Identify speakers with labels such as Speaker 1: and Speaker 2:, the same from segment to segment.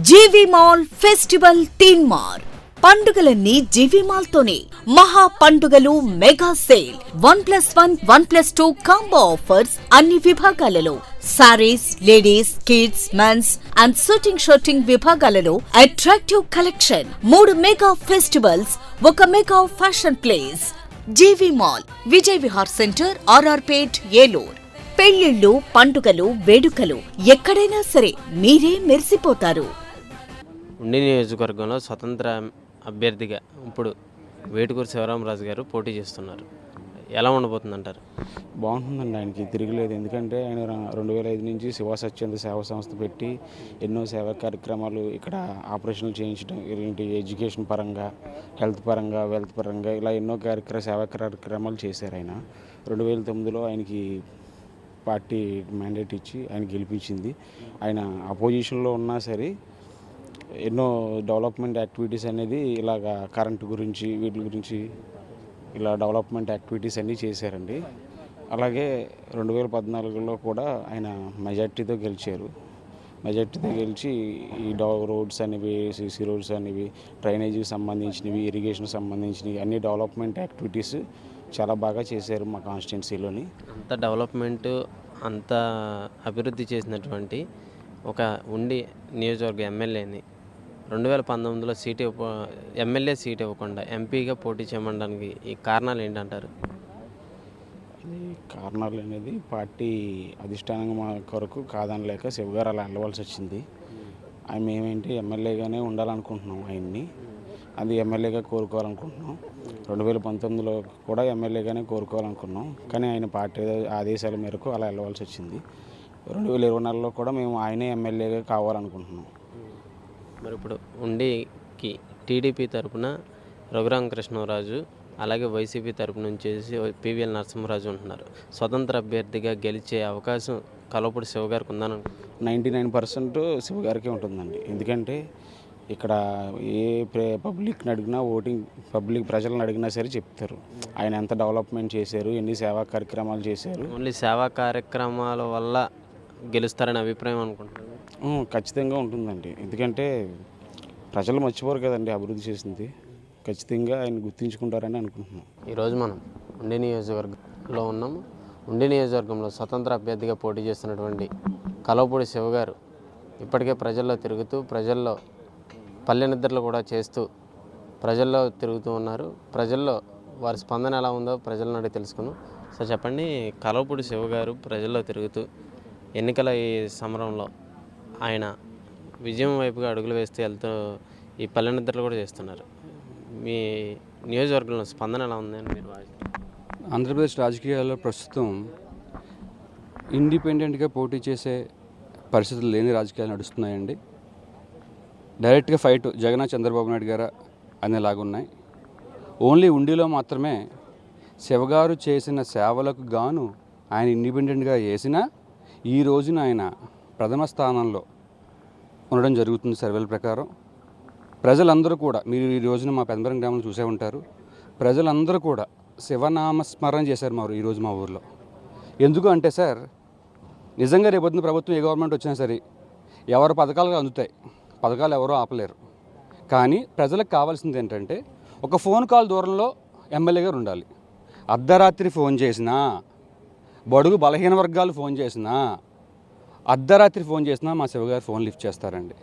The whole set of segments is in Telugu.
Speaker 1: జీవి మాల్ ఫెస్టివల్ తీన్ మార్ పండుగలన్నీ జీవి మాల్ తోనే మహా పండుగలు mega sale. One plus one one plus two combo offers అన్ని విభాగాలలో. Saris ladies kids mens and suiting suiting విభాగాలలో అట్రాక్టివ్ కలెక్షన్. మూడు మెగా ఫెస్టివల్స్ ఒక mega fashion place. GV mall Vijay Vihar centre RR Pet Eluru. పెళ్ళిళ్ళు పండుగలు వేడుకలు ఎక్కడైనా సరే మీరే మెరిసిపోతారు.
Speaker 2: ఉండి నియోజకవర్గంలో స్వతంత్ర అభ్యర్థిగా ఇప్పుడు వేటుకూరు శివరామరాజు గారు పోటీ చేస్తున్నారు. ఎలా ఉండబోతుంది అంటారు
Speaker 3: బాగుంటుందండి ఆయనకి తిరగలేదు. ఎందుకంటే ఆయన రెండు వేల ఐదు నుంచి శివ స్వచ్ఛంద సేవా సంస్థ పెట్టి ఎన్నో సేవా కార్యక్రమాలు ఇక్కడ ఆపరేషన్లు చేయించడం ఇలాంటి ఎడ్యుకేషన్ పరంగా హెల్త్ పరంగా వెల్త్ పరంగా ఇలా ఎన్నో కార్యక్రమ సేవా కార్యక్రమాలు చేశారు ఆయన. రెండు వేల తొమ్మిదిలో ఆయనకి పార్టీ మ్యాండేట్ ఇచ్చి ఆయన గెలిపించింది. ఆయన అపోజిషన్లో ఉన్నా సరే ఎన్నో డెవలప్మెంట్ యాక్టివిటీస్ అనేది ఇలాగ కరెంటు గురించి వీటి గురించి ఇలా డెవలప్మెంట్ యాక్టివిటీస్ అన్నీ చేశారండి. అలాగే రెండు వేల పద్నాలుగులో కూడా ఆయన మెజార్టీతో గెలిచారు. మెజార్టీతో గెలిచి ఈ డో రోడ్స్ అనేవి సీసీ రోడ్స్ అనేవి డ్రైనేజీకి సంబంధించినవి ఇరిగేషన్ సంబంధించినవి అన్ని డెవలప్మెంట్ యాక్టివిటీస్ చాలా బాగా చేశారు మా కాన్స్టిట్యున్సీలోని.
Speaker 2: అంత డెవలప్మెంట్ అంత అభివృద్ధి చేసినటువంటి ఒక ఉండి నియోజకవర్గ ఎమ్మెల్యేని రెండు వేల పంతొమ్మిదిలో సీట్ ఇవ్వ ఎమ్మెల్యే సీట్ ఇవ్వకుండా ఎంపీగా పోటీ చేయమనడానికి ఈ కారణాలు ఏంటంటారు?
Speaker 3: అది కారణాలు అనేది పార్టీ అధిష్టానం కొరకు కాదనలేక శివ గారు అలా వెళ్ళవలసి వచ్చింది. ఆయన మేమేంటి ఎమ్మెల్యేగానే ఉండాలనుకుంటున్నాం ఆయన్ని. అది ఎమ్మెల్యేగా కోరుకోవాలనుకుంటున్నాం. రెండు వేల పంతొమ్మిదిలో కూడా ఎమ్మెల్యేగానే కోరుకోవాలనుకున్నాం. కానీ ఆయన పార్టీ ఆదేశాల మేరకు అలా వెళ్ళవలసి వచ్చింది. రెండు వేల ఇరవై నాలుగులో కూడా మేము ఆయనే ఎమ్మెల్యేగా కావాలనుకుంటున్నాం.
Speaker 2: మరి ఇప్పుడు ఉండికి టీడీపీ తరపున రఘురామకృష్ణరాజు అలాగే వైసీపీ తరపు నుంచి పివిఎల్ నరసింహరాజు ఉంటున్నారు. స్వతంత్ర అభ్యర్థిగా గెలిచే అవకాశం కలవపూడి శివ గారికి ఉందని
Speaker 3: నైంటీ నైన్ పర్సెంట్ శివ గారికే ఉంటుందండి. ఎందుకంటే ఇక్కడ ఏ ప్రే- పబ్లిక్ని అడిగినా ఓటింగ్ పబ్లిక్ ప్రజలను అడిగినా సరే చెప్తారు. ఆయన ఎంత డెవలప్మెంట్ చేశారు ఎన్ని సేవా కార్యక్రమాలు చేశారు.
Speaker 2: ఓన్లీ సేవా కార్యక్రమాల వల్ల గెలుస్తారనే అభిప్రాయం అనుకుంటున్నాను
Speaker 3: ఖచ్చితంగా ఉంటుందండి. ఎందుకంటే ప్రజలు మర్చిపోరు కదండి అభివృద్ధి చేసింది. ఖచ్చితంగా ఆయన గుర్తించుకుంటారని అనుకుంటున్నాం.
Speaker 2: ఈరోజు మనం ఉండి నియోజకవర్గంలో ఉన్నాము ఉండి నియోజకవర్గంలో స్వతంత్ర అభ్యర్థిగా పోటీ చేస్తున్నటువంటి కలవపూడి శివ గారు ఇప్పటికే ప్రజల్లో తిరుగుతూ ప్రజల్లో పల్లె నిద్రలు కూడా చేస్తూ ప్రజల్లో తిరుగుతూ ఉన్నారు. ప్రజల్లో వారి స్పందన ఎలా ఉందో ప్రజలను అడిగి తెలుసుకుందాం. సో చెప్పండి. కలవపూడి శివ గారు ప్రజల్లో తిరుగుతూ ఎన్నికల ఈ సమరంలో ఆయన విజయం వైపుగా అడుగులు వేస్తూ వెళ్తూ ఈ పల్లె నిద్రలు కూడా చేస్తున్నారు. మీ నియోజకవర్గంలో స్పందన ఎలా ఉందని మీరు
Speaker 4: ఆంధ్రప్రదేశ్ రాజకీయాల్లో ప్రస్తుతం ఇండిపెండెంట్గా పోటీ చేసే పరిస్థితులు లేని రాజకీయాలు నడుస్తున్నాయండి. డైరెక్ట్గా ఫైట్ జగన్ చంద్రబాబు నాయుడు గారు అనేలాగున్నాయి ఓన్లీ ఉండిలో మాత్రమే శివగారు చేసిన సేవలకు గాను ఆయన ఇండిపెండెంట్గా వేసినా ఈ రోజున ఆయన ప్రథమ స్థానంలో ఉండడం జరుగుతుంది సర్వేల ప్రకారం. ప్రజలందరూ కూడా మీరు ఈ రోజున మా పెందరం గ్రామంలో చూసే ఉంటారు. ప్రజలందరూ కూడా శివనామ స్మరణ చేశారు మా ఈరోజు మా ఊర్లో. ఎందుకు అంటే సార్ నిజంగా రేపొద్దున ప్రభుత్వం ఏ గవర్నమెంట్ వచ్చినా సరే ఎవరు పథకాలు అందుతాయి. పథకాలు ఎవరో ఆపలేరు. కానీ ప్రజలకు కావాల్సింది ఏంటంటే ఒక ఫోన్ కాల్ దూరంలో ఎమ్మెల్యే గారు ఉండాలి. అర్ధరాత్రి ఫోన్ చేసినా బడుగు బలహీన వర్గాలు ఫోన్ చేసినా అర్ధరాత్రి ఫోన్ చేసినా మా శివగారు ఫోన్ లిఫ్ట్ చేస్తారండి.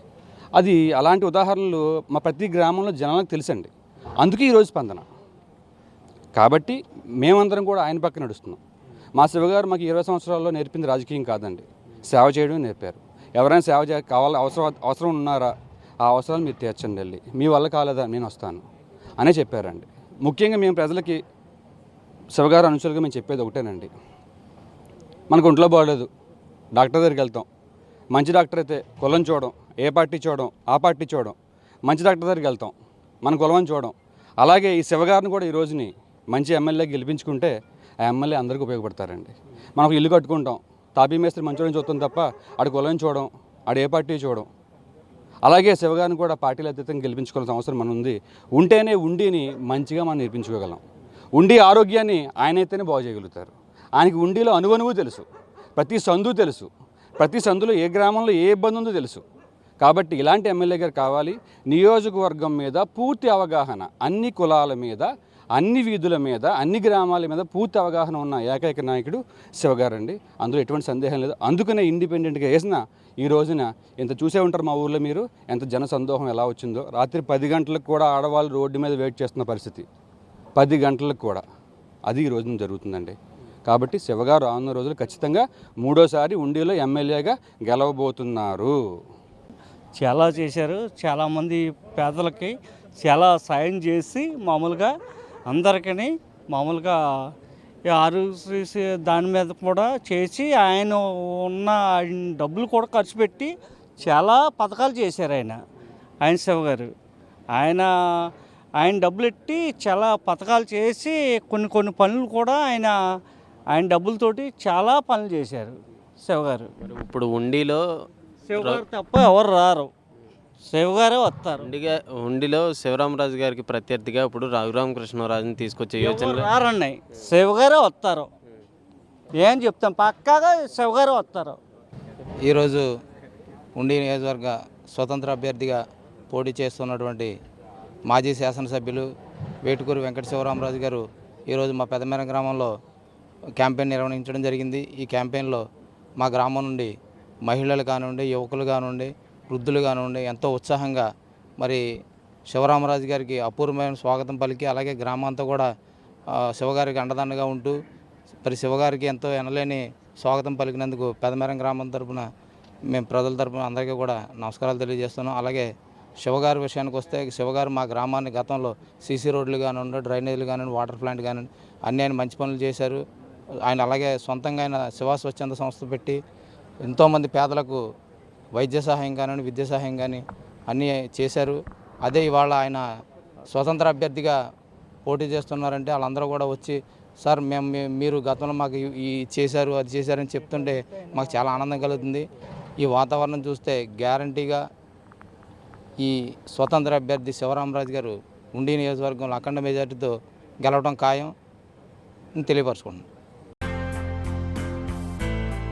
Speaker 4: అది అలాంటి ఉదాహరణలు మా ప్రతి గ్రామంలో జనాలకు తెలుసండి. అందుకే ఈరోజు స్పందన. కాబట్టి మేమందరం కూడా ఆయన పక్కన నడుస్తున్నాం. మా శివగారు మాకు ఇరవై సంవత్సరాల్లో నేర్పింది రాజకీయం కాదండి. సేవ చేయడం నేర్పారు. ఎవరైనా సేవ చే కావాలి అవసరం అవసరం ఉన్నారా? ఆ అవసరాలు మీరు తీర్చండి వెళ్ళి. మీ వల్ల కాలేదా? నేను వస్తాను. అనే చెప్పారండి. ముఖ్యంగా మేము ప్రజలకి శివగారు అనుచరులుగా మేము చెప్పేది ఒకటేనండి. మనకు ఒంట్లో బాగలేదు. డాక్టర్ దగ్గరికి వెళ్తాం. మంచి డాక్టర్ అయితే కులం చూడడం ఏ పార్టీ చూడడం ఆ పార్టీ చూడడం. మంచి డాక్టర్ దగ్గరికి వెళ్తాం. మన కులం చూడడం. అలాగే ఈ శివగారిని కూడా ఈ రోజుని మంచి ఎమ్మెల్యే గెలిపించుకుంటే ఆ ఎమ్మెల్యే అందరికీ ఉపయోగపడతారండి. మనకు ఇల్లు కట్టుకుంటాం. తాపీ మేస్త్రి మంచోడని చూస్తాం తప్ప ఆడు కులం చూడడం ఆడు ఏ పార్టీ చూడడం. అలాగే శివగారిని కూడా పార్టీలు అతీతంగా గెలిపించుకోవాల్సిన అవసరం మన ఉంది. ఉంటేనే ఉండిని మంచిగా మనం నేర్పించుకోగలం. ఉండి ఆరోగ్యాన్ని ఆయన అయితేనే బాగు చేయగలుగుతారు. ఆయనకి ఉండిలో అనువనువు తెలుసు. ప్రతి సందు తెలుసు. ప్రతి సందులో ఏ గ్రామంలో ఏ ఇబ్బంది ఉందో తెలుసు. కాబట్టి ఇలాంటి ఎమ్మెల్యే గారు కావాలి. నియోజకవర్గం మీద పూర్తి అవగాహన అన్ని కులాల మీద అన్ని వీధుల మీద అన్ని గ్రామాల మీద పూర్తి అవగాహన ఉన్న ఏకైక నాయకుడు శివగారండి. అందులో ఎటువంటి సందేహం లేదు. అందుకనే ఇండిపెండెంట్గా వేసిన ఈ రోజున ఇంత చూసే ఉంటారు మా ఊర్లో మీరు ఎంత జన సందోహం ఎలా వచ్చిందో. రాత్రి పది గంటలకు కూడా ఆడవాళ్ళు రోడ్డు మీద వెయిట్ చేస్తున్న పరిస్థితి. పది గంటలకు కూడా. అది ఈ రోజున జరుగుతుందండి. కాబట్టి శివగారు రానున్న రోజులు ఖచ్చితంగా మూడోసారి ఉండిలో ఎమ్మెల్యేగా గెలవబోతున్నారు.
Speaker 5: చాలా చేశారు. చాలామంది పేదలకి చాలా సాయం చేసి మామూలుగా అందరికీ మామూలుగా ఆరోగ్యశ్రీ దాని మీద కూడా చేసి ఆయన ఉన్న ఆయన డబ్బులు కూడా ఖర్చు పెట్టి చాలా పథకాలు చేశారు ఆయన. ఆయన శివ గారు ఆయన ఆయన డబ్బులు ఎట్టి చాలా పథకాలు చేసి కొన్ని కొన్ని పనులు కూడా ఆయన ఆయన డబ్బులతోటి చాలా పనులు చేశారు శివ గారు.
Speaker 2: మరి ఇప్పుడు ఉండిలో
Speaker 5: శివగారు తప్ప ఎవరు రారు. శివగారే వస్తారు.
Speaker 2: ఉండిగా ఉండిలో శివరామరాజు గారికి ప్రత్యర్థిగా ఇప్పుడు రఘురామకృష్ణరాజుని తీసుకొచ్చే యోచన
Speaker 5: రారండి శివగారే వస్తారు. ఏం చెప్తాం? పక్కాగా శివగారే వస్తారు.
Speaker 6: ఈరోజు ఉండి నియోజకవర్గ స్వతంత్ర అభ్యర్థిగా పోటీ చేస్తున్నటువంటి మాజీ శాసనసభ్యులు వేటుకూరు వెంకట శివరామరాజు గారు ఈరోజు మా పెదమేర గ్రామంలో క్యాంపెయిన్ నిర్వహించడం జరిగింది. ఈ క్యాంపెయిన్లో మా గ్రామం నుండి మహిళలు కానివ్వండి యువకులు కానివ్వండి వృద్ధులు కానివ్వండి ఎంతో ఉత్సాహంగా మరి శివరామరాజు గారికి అపూర్వమైన స్వాగతం పలికి అలాగే గ్రామంతా కూడా శివగారికి అండదండగా ఉంటూ మరి శివగారికి ఎంతో ఎనలేని స్వాగతం పలికినందుకు పెదమేరం గ్రామం తరపున మేము ప్రజల తరపున అందరికీ కూడా నమస్కారాలు తెలియజేస్తున్నాం. అలాగే శివగారి విషయానికి వస్తే శివగారు మా గ్రామాన్ని గతంలో సీసీ రోడ్లు కానివ్వండి డ్రైనేజీలు కానివ్వండి వాటర్ ప్లాంట్ కానివ్వండి అన్ని ఆయన మంచి పనులు చేశారు. ఆయన అలాగే సొంతంగా ఆయన శివా స్వచ్ఛంద సంస్థ పెట్టి ఎంతోమంది పేదలకు వైద్య సహాయం కానీ విద్య సహాయం కానీ అన్నీ చేశారు. అదే ఇవాళ ఆయన స్వతంత్ర అభ్యర్థిగా పోటీ చేస్తున్నారంటే వాళ్ళందరూ కూడా వచ్చి సార్ మేము మీరు గతంలో మాకు ఈ- చేశారు అది చేశారని చెప్తుంటే మాకు చాలా ఆనందం కలుగుతుంది. ఈ వాతావరణం చూస్తే గ్యారంటీగా ఈ స్వతంత్ర అభ్యర్థి శివరామరాజు గారు ఉండి నియోజకవర్గంలో అఖండ మెజార్టీతో గెలవడం ఖాయం తెలియపరచుకుంటున్నాను.